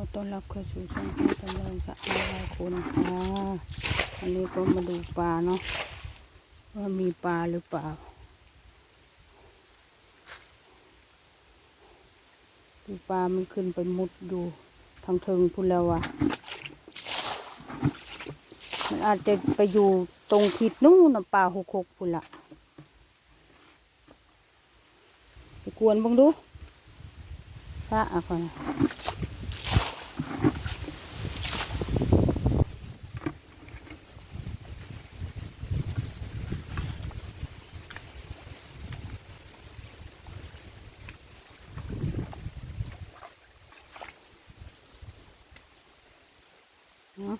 อต้อนรับเข้าสู่ช่องที่กำลังจะอาลายคนค่ะอันนี้ก็มาดูปลาเนาะว่ามีปลาหรือเปล่า ดูปลามันขึ้นไปมุดอยู่ทางเทิงพุ่นแล้วอะมันอาจจะไปอยู่ตรงทิศนู่นนะปลาหกหกพุ่นละไปกวนบังดูพระอะคนน่ะ เนาะ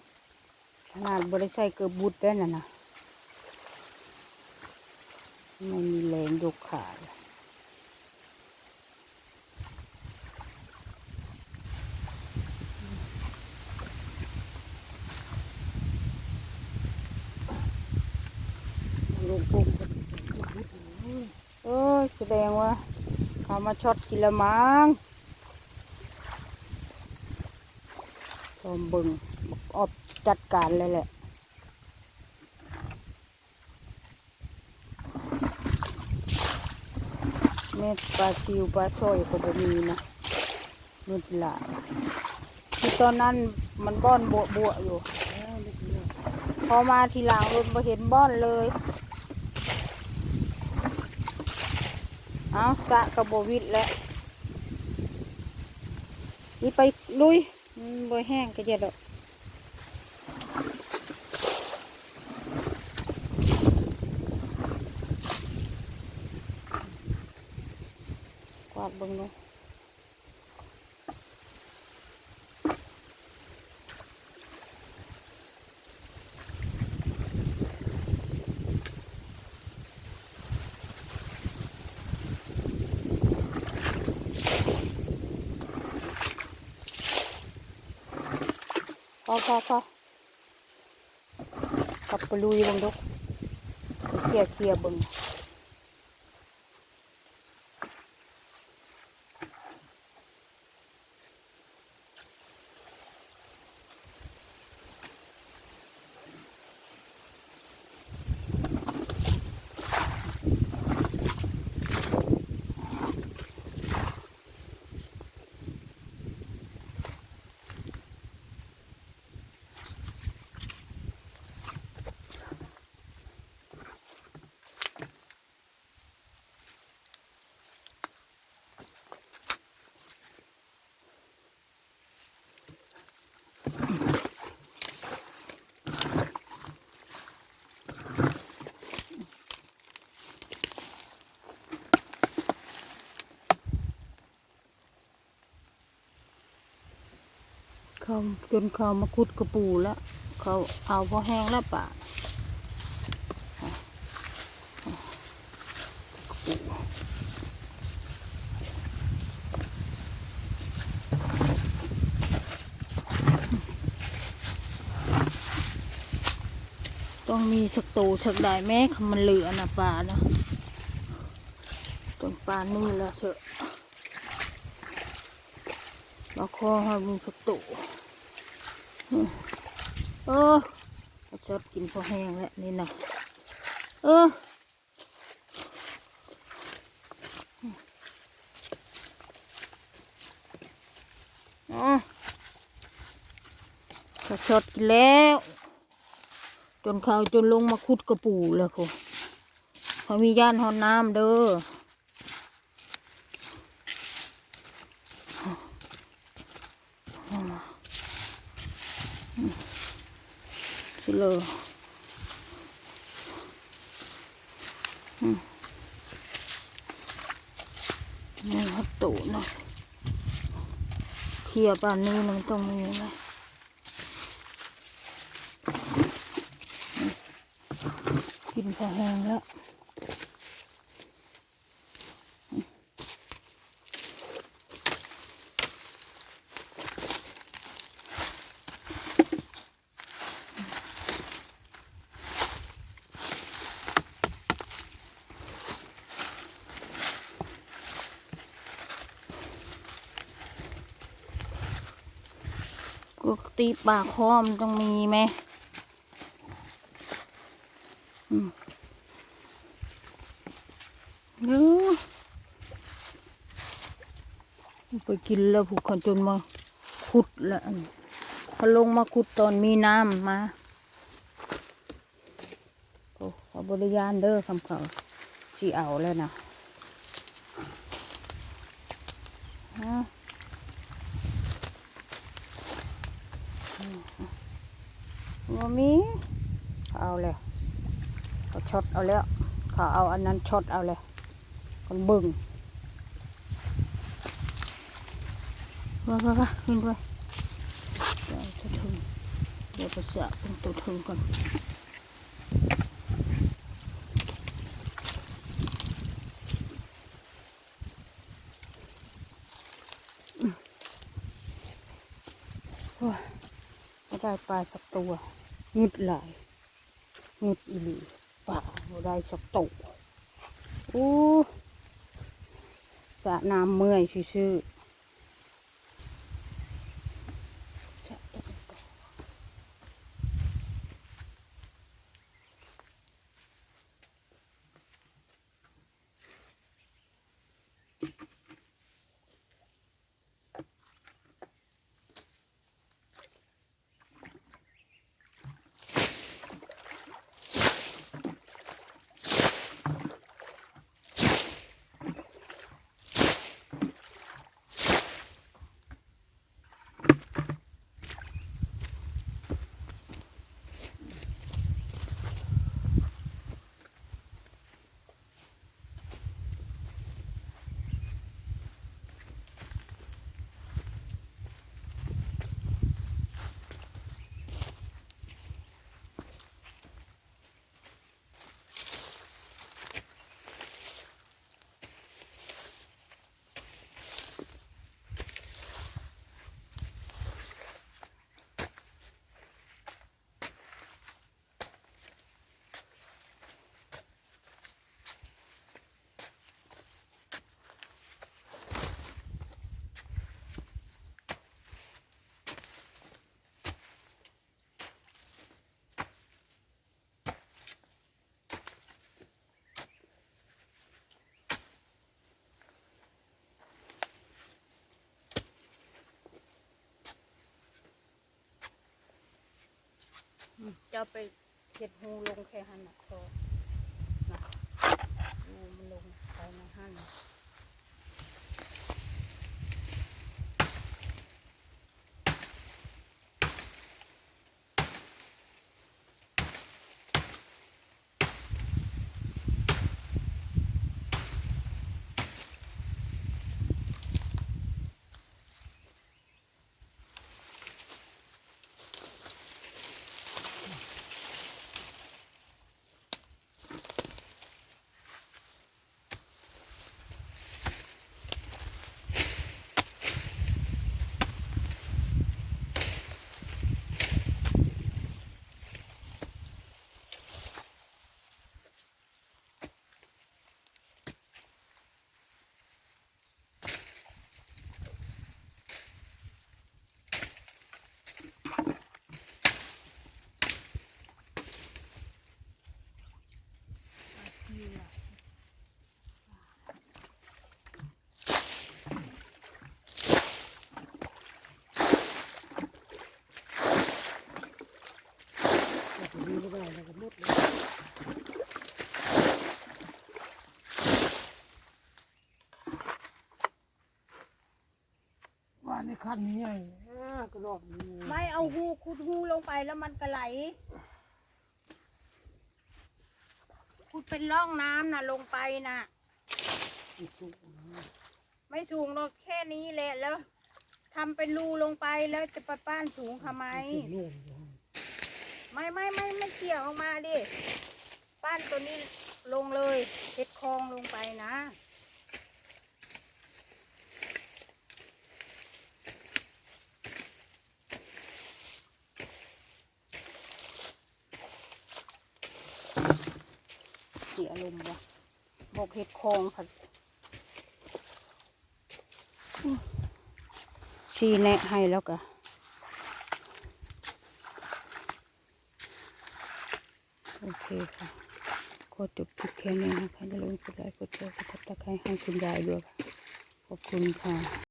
ข นาดบริใส่เกือบบุดได้น่ะนะไม่มีแรงยกขาเลยลูกปุ๊บเอ้ยแสดงว่าเขามาช็อตกิละมังชมบึงบอกออบ จัดการเลยแหละเม็ดปลาซิวปลาชอยก็บ่มีนะเม็ดลายที่ตอนนั้นมันบ้อนบวบวอยู่พอมาทีหลังรถมาเห็นบ้อนเลย เอาสะกระโบวิดแล้วนี่ไปลุยบ่แห้งก็เจ็ดดอก วาดเบิ่งเนาะพอพอพอกลับไปลุยบิ่งดูไปเคลียเคลียร์เบิ่ง เขาจนเขามาคุดกระปูแล้วเขาเอาพอแห้งแล้วป่ะต้องมีสักตูสักได้แม่มันเหลือนะป่านะต้นป่านี่และเถอะ มาคอให้มีสักตูเออชอบกินพอแห้งแล้วนี่นะเอออ๋อก็ชดกินแล้ว จนเขาจนลงมาคุดกระปูแล้วพอเขามีย่านหอนน้ำเด้อ สิเลนี่ครับตูนะเคลียร์ป่านนี้มันต้องมีอะไรกินพอแห้งแล้ว ก็ตีปากคอมต้องมีไหมอืมไปกินแล้วผูกคนจนมาขุดละอันลงมาขุดตอนมีน้ำมาโอ้ขอบริยานเด้อคำเขาสีเอาแล้วนะฮะ ว่ามีเขาเอาเลยเขาช็อตเอาแล้วเขาเอาอันนั้นช็อตเอาเลยคนบึงว้าว้าว้าขึ้นด้วยเดี๋ยวจะถึงเดี๋ยวไปเสียเป็นตัวถึงก่อนโอ้ยไม่ได้ปลาสักตัว งึดหลายงึดอีหลีป่าไม่ได้สักตัวโอ้สระน้ำเมื่อยชื่อๆจะต้องต่อ จะไปเห็ดหูลงแค่หันหนักพอนะหูมันลงไปในหัน ว่าในคันนี้ไงกระดอกนี้ไม่เอาหูขุดหูลงไปแล้วมันก็ไหลขุดเป็นร่องน้ำนะลงไปนะไม่สูงหรอกแค่นี้แหละแล้วทำเป็นรูลงไปแล้วจะไปป้านสูงทำไมไม่ไม่ไม่ไม่เกี่ยวออกมาดิป้านตัวนี้ลงเลยเฮ็ดคลองลงไปนะ มบ่บกเห็ดโองค่ะชีแนะให้แล้วก็โอเคค่ะกดจบคลิปแค่นี้นะคะอย่าลืมกดไลค์กดแชร์กดติดตามให้คุณยายด้วยขอบคุณค่ะ